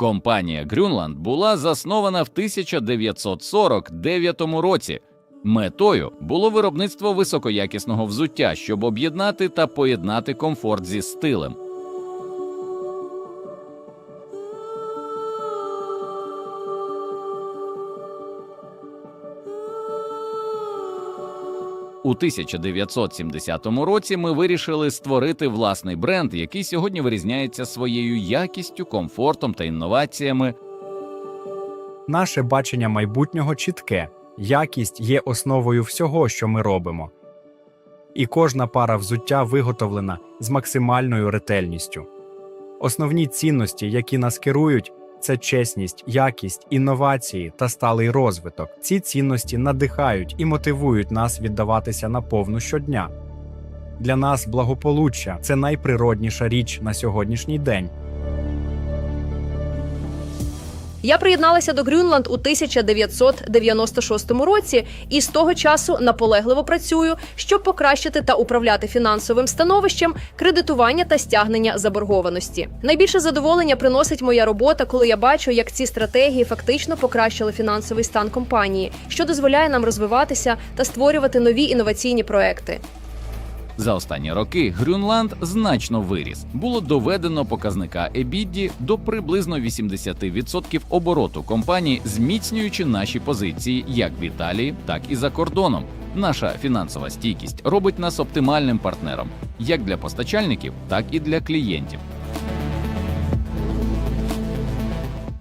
Компанія Грюнланд була заснована в 1949 році. Метою було виробництво високоякісного взуття, щоб об'єднати та поєднати комфорт зі стилем. У 1970 році ми вирішили створити власний бренд, який сьогодні вирізняється своєю якістю, комфортом та інноваціями. Наше бачення майбутнього чітке. Якість є основою всього, що ми робимо. І кожна пара взуття виготовлена з максимальною ретельністю. Основні цінності, які нас керують, це чесність, якість, інновації та сталий розвиток. Ці цінності надихають і мотивують нас віддаватися наповну щодня. Для нас благополуччя це найприродніша річ на сьогоднішній день. Я приєдналася до Грюнланд у 1996 році і з того часу наполегливо працюю, щоб покращити та управляти фінансовим становищем, кредитування та стягнення заборгованості. Найбільше задоволення приносить моя робота, коли я бачу, як ці стратегії фактично покращили фінансовий стан компанії, що дозволяє нам розвиватися та створювати нові інноваційні проекти. За останні роки Грюнланд значно виріс. Було доведено показника EBITDA до приблизно 80% обороту компанії, зміцнюючи наші позиції як в Італії, так і за кордоном. Наша фінансова стійкість робить нас оптимальним партнером як для постачальників, так і для клієнтів.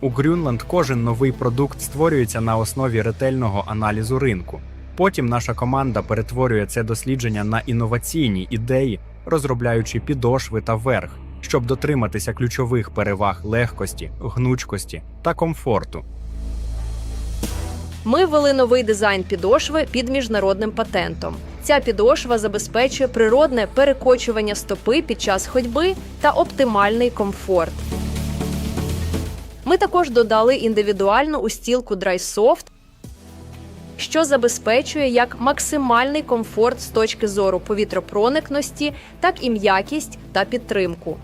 У Грюнланд кожен новий продукт створюється на основі ретельного аналізу ринку. Потім наша команда перетворює це дослідження на інноваційні ідеї, розробляючи підошви та верх, щоб дотриматися ключових переваг легкості, гнучкості та комфорту. Ми ввели новий дизайн підошви під міжнародним патентом. Ця підошва забезпечує природне перекочування стопи під час ходьби та оптимальний комфорт. Ми також додали індивідуальну устілку DrySoft, що забезпечує як максимальний комфорт з точки зору повітропроникності, так і м'якість та підтримку.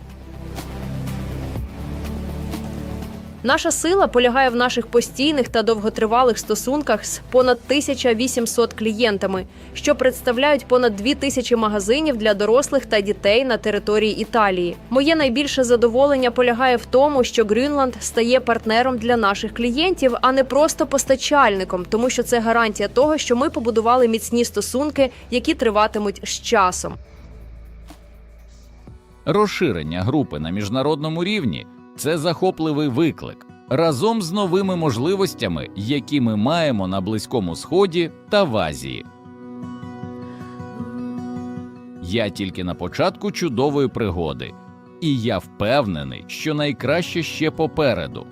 Наша сила полягає в наших постійних та довготривалих стосунках з понад 1800 клієнтами, що представляють понад 2000 магазинів для дорослих та дітей на території Італії. Моє найбільше задоволення полягає в тому, що Грюнланд стає партнером для наших клієнтів, а не просто постачальником, тому що це гарантія того, що ми побудували міцні стосунки, які триватимуть з часом. Розширення групи на міжнародному рівні це захопливий виклик разом з новими можливостями, які ми маємо на Близькому Сході та в Азії. Я тільки на початку чудової пригоди, і я впевнений, що найкраще ще попереду.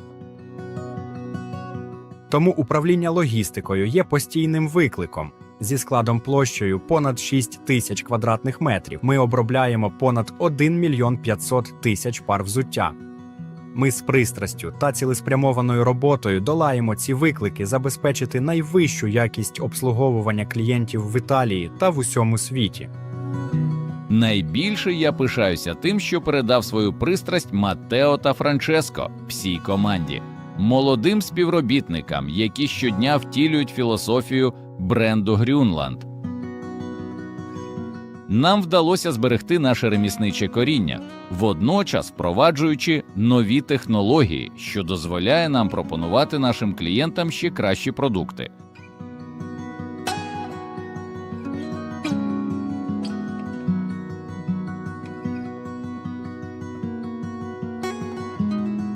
Тому управління логістикою є постійним викликом. Зі складом площею понад 6 тисяч квадратних метрів ми обробляємо понад 1 мільйон 500 тисяч пар взуття. Ми з пристрастю та цілеспрямованою роботою долаємо ці виклики забезпечити найвищу якість обслуговування клієнтів в Італії та в усьому світі. Найбільше я пишаюся тим, що передав свою пристрасть Маттео та Франческо всій команді, молодим співробітникам, які щодня втілюють філософію бренду Грюнланд. Нам вдалося зберегти наше ремісниче коріння, водночас впроваджуючи нові технології, що дозволяє нам пропонувати нашим клієнтам ще кращі продукти.